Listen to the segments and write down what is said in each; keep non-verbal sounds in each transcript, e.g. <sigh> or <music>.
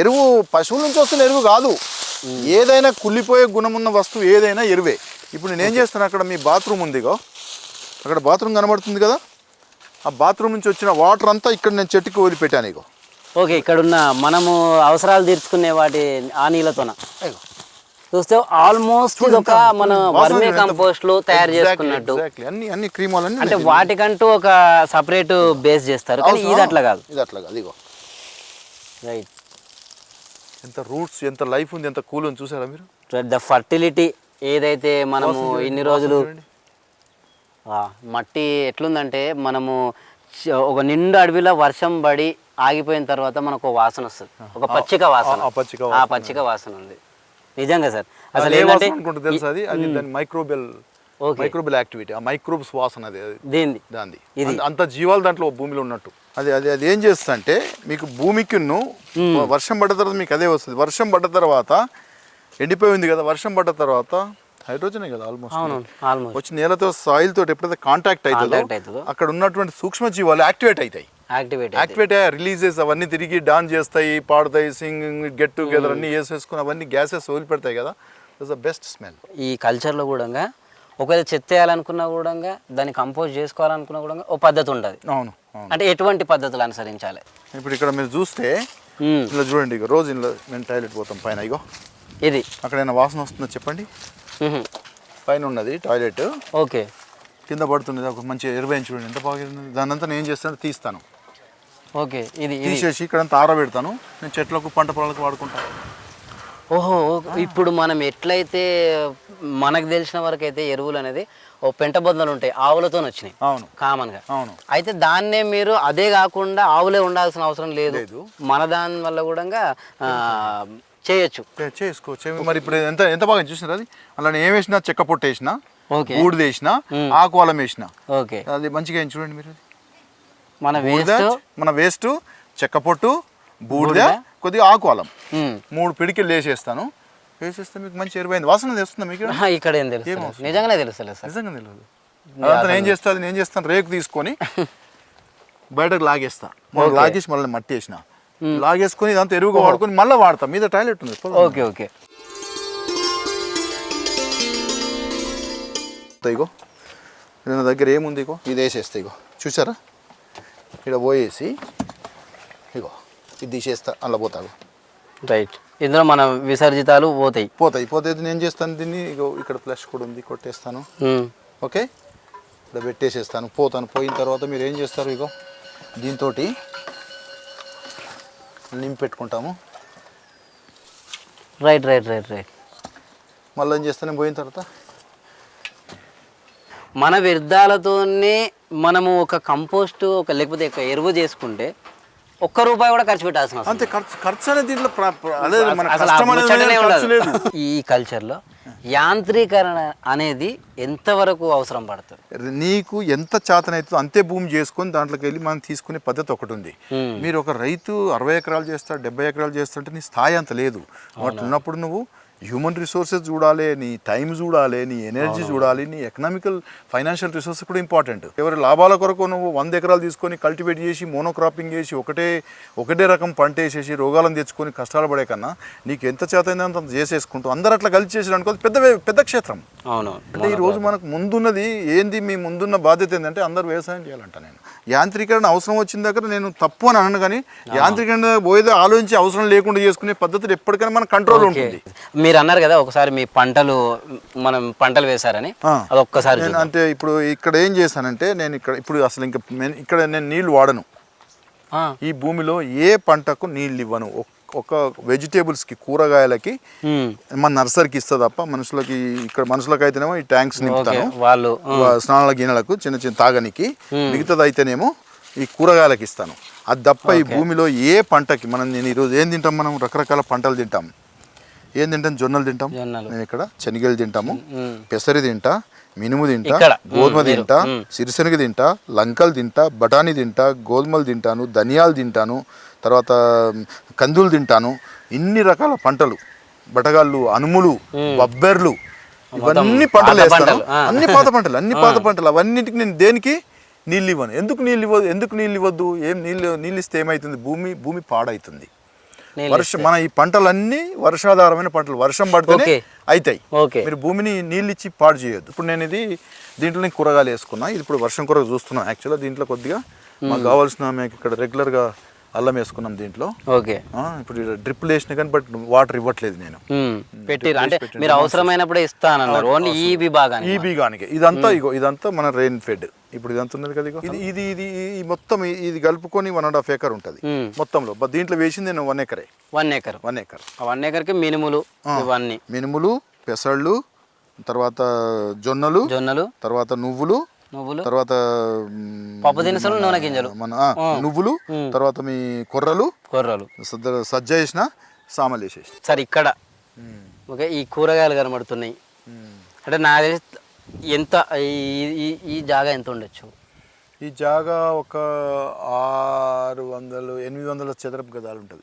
ఎరువు పశువుల నుంచి వస్తున్న ఎరువు కాదు. ఏదైనా కుళ్ళిపోయే గుణం ఉన్న వస్తువు ఏదైనా ఎరువే. ఇప్పుడు నేను ఏం చేస్తాను అక్కడ మీ బాత్రూమ్ ఉందిగో. అక్కడ బాత్రూమ్ కనబడుతుంది కదా? ఆ బాత్రూమ్ నుంచి వచ్చిన వాటర్ అంతా ఇక్కడ నేను చెట్టుకి వదిలిపెట్టాను ఇగో. ఓకే ఇక్కడున్న మనము అవసరాలు తీర్చుకునే వాటి ఆ నీళ్ళతోన. చూస్తే ఆల్మోస్ట్ ఒక మన వర్మీ కంపోస్ట్లో తయారు చేసుకున్నట్టు. అన్ని అన్ని క్రీమాలు అన్ని అంటే వాటికంటూ ఒక సపరేట్ బేస్ చేస్తారు కానీ ఇది అట్లా కాదు. ఇది అట్లా కాదు ఇగో. రైట్ ఎంత రూట్స్ ఎంత లైఫ్ ఉంది ఎంత కూల్ ఉంది చూసారా మీరు? ద ఫర్టిలిటీ ఏదైతే మనము ఇన్ని రోజులు మట్టి ఎట్లుందంటే మనము ఒక నిండు అడవిలో వర్షం పడి ఆగిపోయిన తర్వాత మనకు వాసన వస్తుంది. ఒక పచ్చిక వాసన. ఆ పచ్చిక వాసన. ఉంది. నిజంగా సార్. అసలు అసలు ఏ ఏంటంటే వాసన అనుకుంటే తెలుసా అది? అది దాని మైక్రోబెల్. మైక్రోబెల్ యాక్టివిటీ ఆ మైక్రోబ్స్ వాసన అది దీన్ని దాంది ఇది. అంత- అంత జీవాలు దాంట్లో భూమిలో ఉన్నట్టు. అది అది అది ఏం చేస్తా అంటే మీకు భూమికి వర్షం పడ్డ తర్వాత మీకు అదే వస్తుంది. వర్షం పడ్డ తర్వాత ఎండిపోయింది కదా వర్షం పడ్డ తర్వాత హైడ్రోజనే కదా ఆల్మోస్ట్ వచ్చి నేలతో సాయిల్ తోటి ఎప్పుడైతే కాంటాక్ట్ అవుతుందో. అక్కడ ఉన్నటువంటి సూక్ష్మ జీవాలు యాక్టివేట్ అవుతాయి. యాక్టివేట్ యాక్టివేట్ రిలీజెస్ అవన్నీ తిరిగి డాన్ చేస్తాయి పాడుతాయి సింగింగ్ గెట్ టుగెదర్ అన్ని వేసేసుకుని అవన్నీ గ్యాసెస్ వదిలిపెడతాయి కదా. ఇట్స్ ద బెస్ట్ స్మెల్ ఈ కల్చర్లో కూడా ఒకవేళ చెత్త వేయాలనుకున్నా కూడా దాన్ని కంపోజ్ చేసుకోవాలనుకున్నా కూడా ఓ పద్ధతి ఉంటుంది అవును అంటే ఎటువంటి పద్ధతులు అనుసరించాలి? ఇప్పుడు ఇక్కడ మీరు చూస్తే. ఇలా చూడండి ఇక రోజు ఇంట్లో మేము టాయిలెట్ పోతాం పైన ఇగో. ఇది. అక్కడ ఏమైనా వాసన వస్తుందో చెప్పండి. పైన ఉన్నది టాయిలెట్. ఓకే. కింద పడుతున్నది ఒక మంచి ఎరువైన చూడండి ఎంత బాగా ఉంది. దాని అంతా నేను ఏం చేస్తాను తీస్తాను. ఓకే ఇది తీసేసి ఇక్కడంతా ఆరబెడతాను. నేను చెట్లకు పంట పొలాలకు వాడుకుంటాను ఓహో ఇప్పుడు మనం ఎట్లయితే మనకు తెలిసిన వరకు అయితే ఎరువులు అనేది ఓ పెంట బొందలు ఉంటాయి ఆవులతో వచ్చినాయి. అవును. కామన్గా. అవును. అయితే దాన్నే మీరు అదే కాకుండా ఆవులే ఉండాల్సిన అవసరం లేదు. మన దాని వల్ల కూడా చేయొచ్చు. చే- చేసుకో చే- మరి ఇప్పుడు ఎంత ఎంత బాగా చూసినారు అది? అలా నేను ఏం వేసినా? చెక్క పొట్టు వేసిన? బూడిద వేసిన? ఆకు అలం వేసిన? ఓకే. అది మంచిగా చూడండి మీరు. మన వేస్ట్ మన వేస్ట్ చెక్క పొట్టు బూడిద కొద్దిగా ఆకు అలం మూడు పిడికిలు వేసేస్తాను. వేసేస్తే మీకు మంచి ఎరువైంది వాసన తెస్తుందా మీకు ఇక్కడ? ఏం తెలుసు నిజంగానే తెలుస్తలేదు సార్. నిజంగా తెలియదు అదంతా నేను చేస్తాను నేను చేస్తాను రేకు తీసుకొని <laughs> బయటకు లాగేస్తా. మళ్ళీ లాగేసి మళ్ళీ మట్టి వేసిన. లాగేసుకొని ఇదంతా ఎరువుగా వాడుకొని మళ్ళీ వాడతాం. మీద టాయిలెట్ ఉంది. Okay okay. ఇగో. నా దగ్గర ఏముంది ఇగో? ఇది వేసేస్తా ఇగో. చూసారా? ఇక్కడ పోయేసి ఇగో ఇది తీసేస్తా అలా పోతాగు రైట్ ఇందులో మన విసర్జితాలు పోతాయి. పోతాయి. పోతే నేను చేస్తాను దీన్ని. ఇగో ఇక్కడ ఫ్లష్ కూడా ఉంది. కొట్టేస్తాను. ఉమ్. ఓకే? ఇక్కడ పెట్టేసేస్తాను. పోతాను. పోయిన తర్వాత మీరు ఏం చేస్తారు ఇగో? దీంతో నింపి పెట్టుకుంటాము. రైట్ రైట్ రైట్ రైట్ మళ్ళీ ఏం చేస్తాను? పోయిన తర్వాత? మన వ్యర్థాలతోనే మనము ఒక కంపోస్ట్ ఒక లేకపోతే ఒక ఎరువు చేసుకుంటే ఒక్క రూపాయి కూడా ఖర్చు పెట్టాల్సిన అవసరం అంతే ఖర్చు ఖర్చు అనేది దీంట్లో అసలు ఈ కల్చర్లో యాంత్రీకరణ అనేది ఎంతవరకు అవసరం పడుతుంది? నీకు ఎంత చేతనైతుందో అంతే భూమి చేసుకొని దాంట్లోకి వెళ్ళి మనం తీసుకునే పద్ధతి ఒకటి ఉంది. మీరు ఒక రైతు అరవై ఎకరాలు చేస్తాడు డెబ్బై ఎకరాలు చేస్తుంటే నీ స్థాయి అంత లేదు. వాటి ఉన్నప్పుడు నువ్వు హ్యూమన్ రిసోర్సెస్ చూడాలి నీ టైం చూడాలి నీ ఎనర్జీ చూడాలి నీ ఎకనామికల్ ఫైనాన్షియల్ రిసోర్సెస్ కూడా ఇంపార్టెంట్ ఎవరి లాభాల కొరకు నువ్వు వంద ఎకరాలు తీసుకొని కల్టివేట్ చేసి మోనోక్రాపింగ్ చేసి ఒకటే ఒకటే రకం పంట వేసేసి రోగాలను తెచ్చుకొని కష్టాలు పడే కన్నా నీకు ఎంత చేతైందో అంత చేసేసుకుంటూ అందరు అట్లా కలిసి చేసి అనుకో పెద్ద పెద్ద క్షేత్రం. అవును అంటే ఈ రోజు మనకు ముందున్నది ఏంది మీ ముందున్న బాధ్యత ఏంటంటే అందరూ వ్యవసాయం చేయాలంట నేను. యాంత్రీకరణ అవసరం వచ్చిన దగ్గర నేను తప్పు అని అనను కానీ యాంత్రీకరణ పోయేదో ఆలోచించి అవసరం లేకుండా చేసుకునే పద్ధతి ఎప్పటికైనా మన కంట్రోల్ ఉంటుంది. మీరు అన్నారు కదా ఒకసారి మీ పంటలు మనం పంటలు వేశారని ఒక్కసారి నేను అంటే ఇప్పుడు ఇక్కడ ఏం చేశానంటే నేను ఇక్కడ ఇప్పుడు అసలు ఇంకా నేను ఇక్కడ నేను నీళ్ళు వాడను. ఈ భూమిలో ఏ పంటకు నీళ్ళు ఇవ్వను? ఒక్- ఒక వెజిటేబుల్స్కి కూరగాయలకి మన నర్సరీకి ఇస్తా తప్ప మనుషులకి ఇక్కడ మనుషులకి అయితేనేమో ఈ ట్యాంక్స్ నింపుతాను. వాళ్ళు స్నానాల గిన్నెలకు చిన్న చిన్న తాగనికి మిగతాది అయితేనేమో ఈ కూరగాయలకు ఇస్తాను. అది తప్ప ఈ భూమిలో ఏ పంటకి మనం నేను ఈరోజు ఏం తింటాం మనం? రకరకాల పంటలు తింటాం. ఏం తింటాం? జొన్నలు తింటాం. మేము ఇక్కడ శనగలు తింటాము. పెసరి తింటా మినుము తింటా. గోధుమ. తింటా. సిరిశనగ తింటా లంకలు తింటా బఠానీ తింటా గోధుమలు తింటాను ధనియాలు తింటాను తర్వాత కందులు తింటాను. ఇన్ని రకాల పంటలు. బటగాళ్ళు అనుములు బొబ్బెర్లు ఇవన్నీ పంటలు వేస్తాను. అన్ని పాత పంటలు అన్ని పాత పంటలు. అవన్నిటికి నేను దేనికి? నీళ్ళు ఇవ్వను. ఎందుకు నీళ్ళు ఇవ్వదు? ఎందుకు నీళ్ళు ఇవ్వద్దు? ఏం నీళ్ళు నీళ్ళు ఇస్తే ఏమవుతుంది భూమి భూమి పాడవుతుంది నీళ్ళు వర్షం మన ఈ పంటలన్నీ వర్షాధారమైన పంటలు. వర్షం పడితేనే ఓకే. అవుతాయి మీరు భూమిని నీళ్ళు ఇచ్చి పాడు చేయొద్దు. ఇప్పుడు నేను ఇది దీంట్లో నేను కూరగాయలు వేసుకున్నా. ఇది ఇప్పుడు వర్షం కూర చూస్తున్నాను యాక్చువల్గా దీంట్లో కొద్దిగా మాకు కావాల్సిన మేము ఇక్కడ రెగ్యులర్గా అల్లం వేసుకున్నాం దీంట్లో. ఓకే. ఇప్పుడు డ్రిప్పులు వేసిన కానీ బట్ వాటర్ ఇవ్వట్లేదు నేను. పెట్టిరు అంటే మీరు అవసరమైనప్పుడే ఇస్తానన్నారు ఓన్లీ ఈ విభాగాన్ని ఈ బీగానికి ఇదంతా ఇగో ఇదంతా మన రెయిన్ ఫెడ్ ఇప్పుడు ఇదంతా ఉన్నది కదా ఇగో? ఇది ఇది ఇది ఈ మొత్తం ఇది కలుపుకొని వన్ అండ్ హాఫ్ ఏకర్ ఉంటుంది. మొత్తంలో. దీంట్లో వేసింది నేను one acre one acre one acre ఆ వన్ ఎకర్కి మినుములు ఇవన్నీ. మినుములు పెసళ్ళు తర్వాత జొన్నలు జొన్నలు. తర్వాత నువ్వులు నువ్వులు. తర్వాత పప్పు దినుసులు నూనె గింజలు. మన నువ్వులు తర్వాత మీ కొర్రలు. కొర్రలు. సజ్జ వేసిన సామలు వేసేసిన. సరే ఇక్కడ. ఓకే ఈ కూరగాయలు కనబడుతున్నాయి. అంటే నా ఎంత ఈ- జాగా ఎంత ఉండొచ్చు? ఈ జాగా ఒక ఆరు వందలు ఎనిమిది వందల చదరపు గదాలు ఉంటుంది.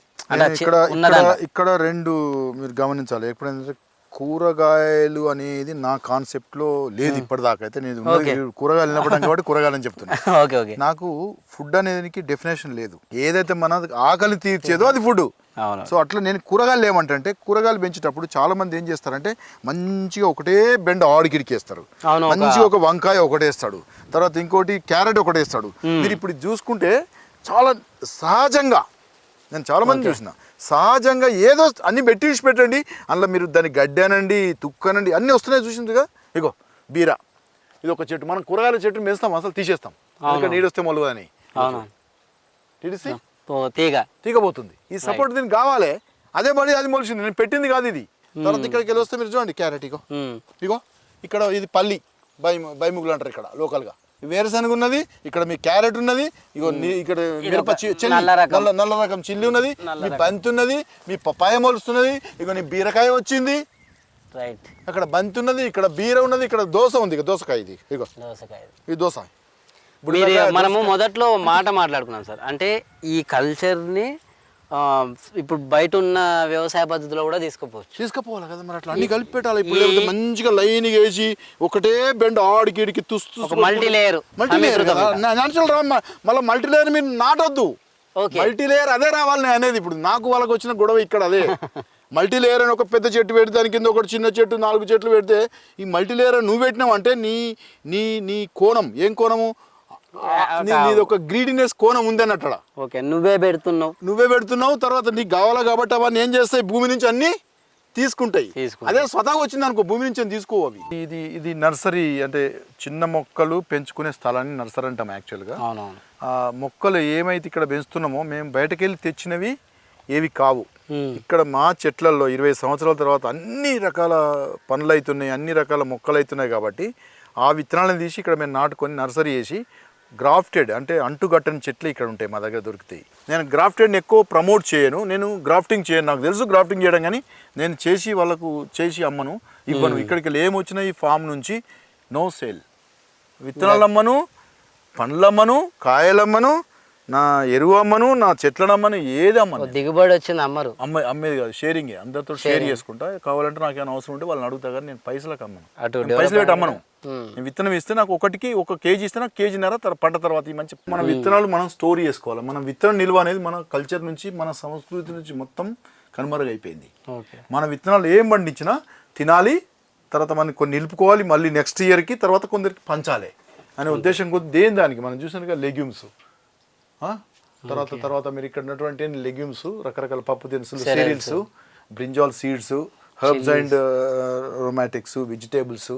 ఇక్కడ. ఇక్కడ రెండు మీరు గమనించాలి. ఎప్పుడైనా కూరగాయలు అనేది నా కాన్సెప్ట్లో లేదు ఇప్పటిదాకా అయితే నేను కూరగాయలు వినపడం కాబట్టి కూరగాయలు అని చెప్తున్నా. <laughs> ఓకే ఓకే నాకు ఫుడ్ అనేది డెఫినేషన్ లేదు. ఏదైతే మన ఆకలి తీర్చేదో అది ఫుడ్. సో అట్లా నేను కూరగాయలు ఏమంటే కూరగాయలు పెంచేటప్పుడు చాలా మంది ఏం చేస్తారంటే మంచిగా ఒకటే బెండ ఆడికిడికేస్తారు మంచిగా ఒక వంకాయ ఒకటేస్తాడు తర్వాత ఇంకోటి క్యారెట్ ఒకటేస్తాడు మీరు ఇప్పుడు చూసుకుంటే చాలా సహజంగా నేను చాలా మంది చూసిన. సహజంగా ఏదో అన్ని పెట్టి విడిచి పెట్టండి. అందులో మీరు దాన్ని గడ్డనండి తుక్కనండి అన్నీ వస్తున్నాయి చూసిందిగా. ఇగో బీరా. ఇది ఒక చెట్టు. మనం కూరగాయల చెట్టు పెంచుతాం అసలు తీసేస్తాం. ఎందుకంటే నీడొస్తే మొలవు అని. అవును. తీడిసి ఓ తీగ. తీగబోతుంది. ఈ సపోర్ట్ దీనికి కావాలి. అదే పడి అది మొలిచింది. నేను పెట్టింది కాదు ఇది. తర్వాత ఇక్కడికి వెళ్ళి వస్తే మీరు చూడండి క్యారెట్ ఇగో. ఉమ్, ఇగో ఇక్కడ ఇది పల్లి. బై బైముగులు అంటారు ఇక్కడ లోకల్గా. వేరుశనగ ఉన్నది ఇక్కడ మీ క్యారెట్ ఉన్నది ఇగో నీ- ఇక్కడ మిరప నల్ల రకం. నల్ల రకం చిల్లి ఉన్నది మీ బంతి ఉన్నది మీ పపాయ మొలుస్తున్నది ఇగో నీ బీరకాయ వచ్చింది. రైట్. అక్కడ బంతి ఉన్నది ఇక్కడ బీర ఉన్నది ఇక్కడ దోస ఉంది ఇక దోసకాయ ఇది ఇగో. దోసకాయ ఇది. దాకా మనము మొదట్లో మాట మాట్లాడుకున్నాం సార్. అంటే ఈ కల్చర్ని ఇప్పుడు బయట ఉన్న వ్యవసాయ పద్ధతిలో కూడా తీసుకుపోవచ్చు. తీసుకుపోవాలి కదా మరి అట్లా అన్ని కలిపి పెట్టాలి ఇప్పుడు లేకపోతే మంచిగా లైన్ వేసి ఒకటే బెండ్ ఆడికి ఈడికి తుస్తు layer. మల్టీ లేయర్ సమీకృతం న్యాచురల్ రా మళ్ళీ మల్టీ లేయర్ మీరు నాటొద్దు. మల్టీ లేయర్ అదే రావాలి నేను అనేది ఇప్పుడు. నాకు వాళ్ళకి వచ్చిన గొడవ ఇక్కడ అదే. <laughs> మల్టీ లేయర్ అని ఒక పెద్ద చెట్టు పెడితే దాని కింద ఒకటి చిన్న చెట్టు నాలుగు చెట్లు పెడితే ఈ మల్టీ లేయర్ నువ్వు పెట్టినావు అంటే నీ నీ నీ కోణం. ఏం కోణము? నీది ఒక గ్రీడినెస్ కోణం ఉందన్నట్టు ఓకే నువ్వే పెడుతున్నావు. నువ్వే పెడుతున్నావు తర్వాత నీకు కావాలా కాబట్టి అవన్నీ ఏం చేస్తాయి? భూమి నుంచి అన్ని తీసుకుంటాయి. అదే స్వతహాగా వచ్చింది అనుకో భూమి నుంచి ఏం తీసుకోవు అవి. ఇది ఇది నర్సరీ అంటే చిన్న మొక్కలు పెంచుకునే స్థలాన్ని నర్సరీ అంటాం యాక్చువల్గా మొక్కలు ఏమైతే ఇక్కడ పెంచుతున్నామో మేము బయటకు వెళ్ళి తెచ్చినవి ఏవి కావు. ఇక్కడ మా చెట్లల్లో ఇరవై సంవత్సరాల తర్వాత అన్ని రకాల పనులు అవుతున్నాయి అన్ని రకాల మొక్కలు అవుతున్నాయి కాబట్టి ఆ విత్తనాలను తీసి ఇక్కడ మేము నాటుకొని నర్సరీ చేసి గ్రాఫ్టెడ్ అంటే అంటుగట్టని చెట్లు ఇక్కడ ఉంటాయి మా దగ్గర దొరుకుతాయి. నేను గ్రాఫ్టెడ్ని ఎక్కువ ప్రమోట్ చేయను నేను గ్రాఫ్టింగ్ చేయను. నాకు తెలుసు గ్రాఫ్టింగ్ చేయడం కానీ నేను చేసి వాళ్ళకు చేసి అమ్మను. ఇవ్వను. ఇక్కడికి వెళ్ళి ఏమొచ్చినా ఈ ఫామ్ నుంచి నో సేల్. విత్తనాలు అమ్మను పండ్లమ్మను కాయలమ్మను నా ఎరువు అమ్మను నా చెట్లను అమ్మను ఏది అమ్మను దిగుబడి వచ్చింది అమ్మరు. అమ్మ అమ్మేది కాదు షేరింగ్. అందరితో షేర్ చేసుకుంటా. కావాలంటే నాకు ఏమైనా అవసరం ఉంటే వాళ్ళని అడుగుతా కానీ నేను పైసలకు అమ్మను. పైసలు పెట్టి అమ్మను. నేను విత్తనం ఇస్తే నాకు ఒకటికి ఒక కేజీ ఇస్తే నాకు కేజీన్నర పంట తర్వాత ఈ మంచి మన విత్తనాలు మనం స్టోర్ చేసుకోవాలి. మన విత్తనం నిల్వ అనేది మన కల్చర్ నుంచి మన సంస్కృతి నుంచి మొత్తం కనుమరుగైపోయింది. మన విత్తనాలు ఏం పండించినా తినాలి తర్వాత మనం కొన్ని నిలుపుకోవాలి మళ్ళీ నెక్స్ట్ ఇయర్కి తర్వాత కొందరికి పంచాలి అనే ఉద్దేశం కొద్ది దేని దానికి? మనం చూసానుగా లెగ్యూమ్స్. తర్వాత తర్వాత మీరు ఇక్కడ ఉన్నటువంటి లెగ్యూమ్స్ రకరకాల పప్పు దినుసులు cereals brinjal seeds herbs and aromatics vegetables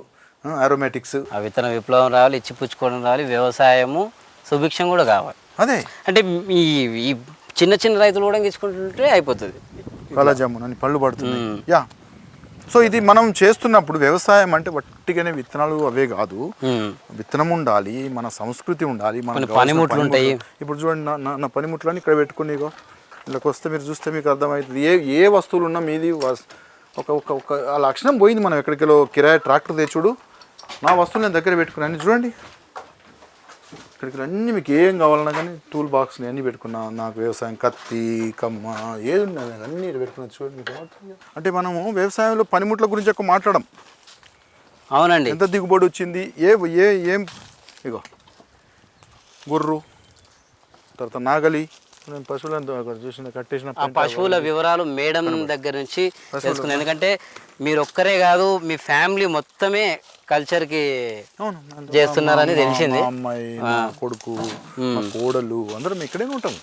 aromatics ఆ విత్తన విప్లవం రావాలి ఇచ్చి పుచ్చుకోవడం రావాలి వ్యవసాయము సుభిక్షం కూడా కావాలి. అదే. అంటే ఈ చిన్న చిన్న రైతులు కూడా తీసుకుంటుంటే అయిపోతుంది. కళాజామున్ అని పళ్ళు పడుతున్నాయి. యా. సో ఇది మనం చేస్తున్నప్పుడు వ్యవసాయం అంటే వట్టిగానే విత్తనాలు అవే కాదు. విత్తనం ఉండాలి మన సంస్కృతి ఉండాలి మన పనిముట్లు ఉంటాయి. ఇప్పుడు చూడండి నా- నా పనిముట్లని ఇక్కడ పెట్టుకుని ఇగో ఇళ్ళకి వస్తే మీరు చూస్తే మీకు అర్థమవుతుంది. ఏ ఏ వస్తువులు ఉన్నా మీది వస్- ఒక ఒక ఒక ఆ లక్షణం పోయింది మనం ఎక్కడికి కిరాయి ట్రాక్టర్ తెచ్చుడు. నా వస్తువులు నేను దగ్గర పెట్టుకున్నాను. చూడండి. ఇక్కడికి అన్నీ మీకు ఏం కావాలన్నా కానీ టూల్ బాక్స్ని అన్నీ పెట్టుకున్నా నాకు వ్యవసాయం కత్తి కమ్మ ఏది ఉన్నది అన్నీ పెట్టుకున్నా చూడండి మీకు? అంటే మనము వ్యవసాయంలో పనిముట్ల గురించి ఎక్కువ మాట్లాడడం అవునండి. ఎంత దిగుబడి వచ్చింది ఏ ఏ ఏం ఇగో గుర్రు తర్వాత నాగలి నేను పశువులను అక్కడ చూసిన కట్టేసిన పశువుల వివరాలు మేడం దగ్గర నుంచి తెలుసుకున్నాను ఎందుకంటే మీరు ఒక్కరే కాదు మీ ఫ్యామిలీ మొత్తమే కల్చర్కి అవును చేస్తున్నారని తెలిసింది. అమ్మాయి కొడుకు కోడలు అందరం ఇక్కడే ఉంటాం.